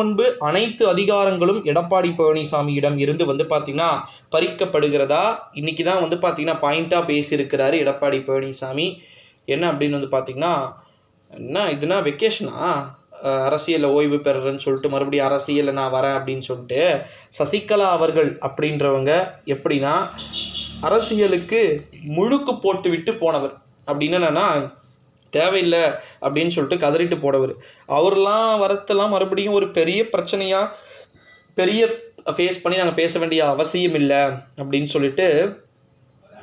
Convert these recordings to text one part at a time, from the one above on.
முன்பு அனைத்து அதிகாரங்களும் எடப்பாடி பழனிசாமியிடம் இருந்து வந்து பார்த்திங்கன்னா பறிக்கப்படுகிறதா? இன்னைக்கு தான் வந்து பார்த்திங்கன்னா பாயிண்ட்டாக பேசியிருக்கிறாரு எடப்பாடி பழனிசாமி. என்ன அப்படின்னு வந்து பார்த்திங்கன்னா என்ன இதுனா வெக்கேஷனா அரசியலில் ஓய்வு பெறுறேன்னு சொல்லிட்டு மறுபடியும் அரசியலில் நான் வரேன் அப்படின்னு சொல்லிட்டு சசிகலா அவர்கள் அப்படின்றவங்க எப்படின்னா அரசியலுக்கு முழுக்கு போட்டு விட்டு போனவர். அப்படின்னு என்னன்னா தேவையில்லை அப்படின்னு சொல்லிட்டு கதறிட்டு போனவர். அவர்லாம் வரத்தெல்லாம் மறுபடியும் ஒரு பெரிய பிரச்சனையாக பெரிய ஃபேஸ் பண்ணி நாங்கள் பேச வேண்டிய அவசியம் இல்லை அப்படின்னு சொல்லிட்டு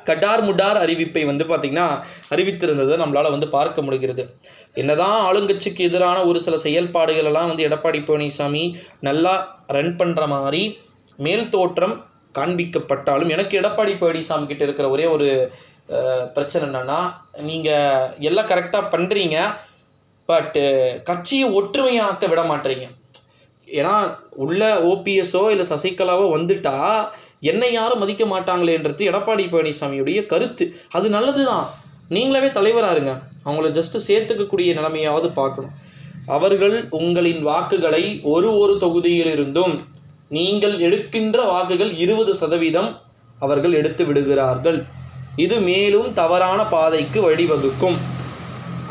கட்டார் முட்டார் அறிவிப்பை வந்து பார்த்திங்கன்னா அறிவித்திருந்ததை நம்மளால் வந்து பார்க்க முடிகிறது. என்னதான் ஆளுங்கட்சிக்கு எதிரான ஒரு சில செயல்பாடுகள் எல்லாம் வந்து எடப்பாடி பழனிசாமி நல்லா ரன் பண்ணுற மாதிரி மேல் தோற்றம் காண்பிக்கப்பட்டாலும் எனக்கு எடப்பாடி பழனிசாமி கிட்ட இருக்கிற ஒரே ஒரு பிரச்சனை என்னன்னா நீங்கள் எல்லாம் கரெக்டாக பண்ணுறீங்க பட்டு கட்சியை ஒற்றுமையாக்க விட மாட்டேறீங்க ஏன்னா உள்ள ஓபிஎஸ்ஸோ இல்லை சசிகலாவோ வந்துட்டா என்னை யாரும் மதிக்க மாட்டாங்களேன்றது எடப்பாடி பழனிசாமியுடைய கருத்து. அது நல்லது தான் நீங்களாவே தலைவராக இருங்க. அவங்கள ஜஸ்ட்டு சேர்த்துக்கக்கூடிய நிலைமையாவது பார்க்கணும். அவர்கள் உங்களின் வாக்குகளை ஒரு ஒரு தொகுதியிலிருந்தும் நீங்கள் எடுக்கின்ற வாக்குகள் இருபது சதவீதம் அவர்கள் எடுத்து விடுகிறார்கள். இது மேலும் தவறான பாதைக்கு வழிவகுக்கும்.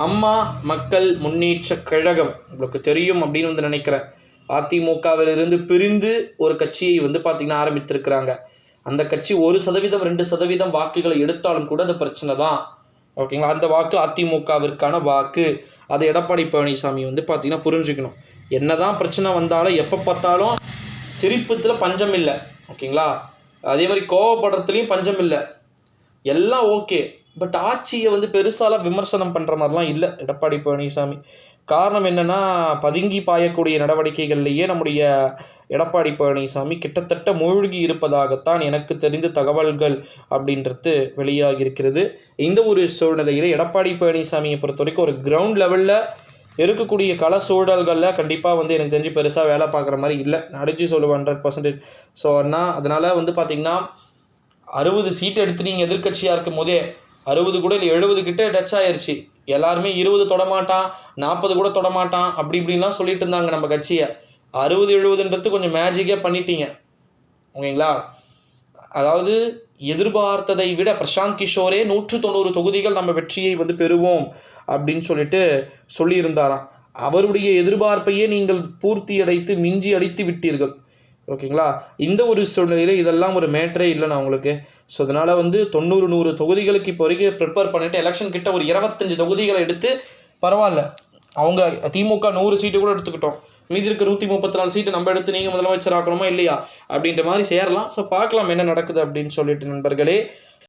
அம்மா மக்கள் முன்னேற்ற கழகம். உங்களுக்கு தெரியும் அப்படின்னு வந்து நினைக்கிறேன். அதிமுகவிலிருந்து பிரிந்து ஒரு கட்சியை வந்து பார்த்திங்கன்னா ஆரம்பித்திருக்கிறாங்க. அந்த கட்சி ஒரு சதவீதம் ரெண்டு சதவீதம் வாக்குகளை எடுத்தாலும் கூட அது பிரச்சனை தான். ஓகேங்களா? அந்த வாக்கு அதிமுகவிற்கான வாக்கு. அதை எடப்பாடி பழனிசாமி வந்து பார்த்திங்கன்னா புரிஞ்சுக்கணும். என்னதான் பிரச்சனை வந்தாலும் எப்போ பார்த்தாலும் சிரிப்பத்தில் பஞ்சம் இல்லை. ஓகேங்களா? அதே மாதிரி கோவப்படுறதுலையும் பஞ்சம் இல்லை. எல்லாம் ஓகே. பட் ஆட்சியை வந்து பெருசாலாம் விமர்சனம் பண்ணுற மாதிரிலாம் இல்லை எடப்பாடி பழனிசாமி. காரணம் என்னென்னா பதுங்கி பாயக்கூடிய நடவடிக்கைகள்லேயே நம்முடைய எடப்பாடி பழனிசாமி கிட்டத்தட்ட மூழ்கி இருப்பதாகத்தான் எனக்கு தெரிந்த தகவல்கள் அப்படின்றது வெளியாகி இருக்கிறது இந்த ஒரு சூழ்நிலையில் எடப்பாடி பழனிசாமியை பொறுத்த வரைக்கும் ஒரு கிரவுண்ட் லெவலில் இருக்கக்கூடிய கல சூழல்களில் கண்டிப்பாக வந்து எனக்கு தெரிஞ்சு பெருசாக வேலை பார்க்குற மாதிரி இல்லை. நான் அடிச்சு சொல்லுவேன் ஹண்ட்ரட் பர்சன்டேஜ் ஸோ அண்ணா அதனால் வந்து பார்த்திங்கன்னா அறுபது சீட் எடுத்து நீங்கள் எதிர்க்கட்சியாக இருக்கும் போதே அறுபது கூட இல்லை எழுபது கிட்டே டச் ஆயிடுச்சு எல்லாருமே இருபது தொடமாட்டான் நாற்பது கூட தொடமாட்டான் அப்படி இப்படின்லாம் சொல்லிட்டு இருந்தாங்க நம்ம கட்சியை. அறுபது எழுபதுன்றது கொஞ்சம் மேஜிக்காக பண்ணிட்டீங்க. ஓகேங்களா? அதாவது எதிர்பார்த்ததை விட பிரசாந்த் கிஷோரே நூற்று தொண்ணூறு தொகுதிகள் நம்ம வெற்றியை வந்து பெறுவோம் அப்படின்னு சொல்லிட்டு சொல்லியிருந்தாராம். அவருடைய எதிர்பார்ப்பையே நீங்கள் பூர்த்தி அடைத்து மிஞ்சி அடித்து விட்டீர்கள். ஓகேங்களா? இந்த ஒரு சூழ்நிலையில் இதெல்லாம் ஒரு மேட்டரே இல்லைண்ணா உங்களுக்கு. ஸோ அதனால் வந்து தொண்ணூறு நூறு தொகுதிகளுக்கு இப்போ வரைக்கும் ப்ரிப்பேர் பண்ணிவிட்டு எலெக்ஷன் கிட்ட ஒரு இருபத்தஞ்சி தொகுதிகளை எடுத்து பரவாயில்ல. அவங்க திமுக நூறு சீட்டு கூட எடுத்துக்கிட்டோம். மீதி இருக்க நூற்றி முப்பத்தி நாலு சீட்டு நம்ம எடுத்து நீங்கள் முதலமைச்சர் ஆக்கணுமா இல்லையா? அப்படின்ற மாதிரி சேரலாம். ஸோ பார்க்கலாம் என்ன நடக்குது அப்படின்னு சொல்லிட்டு நண்பர்களே.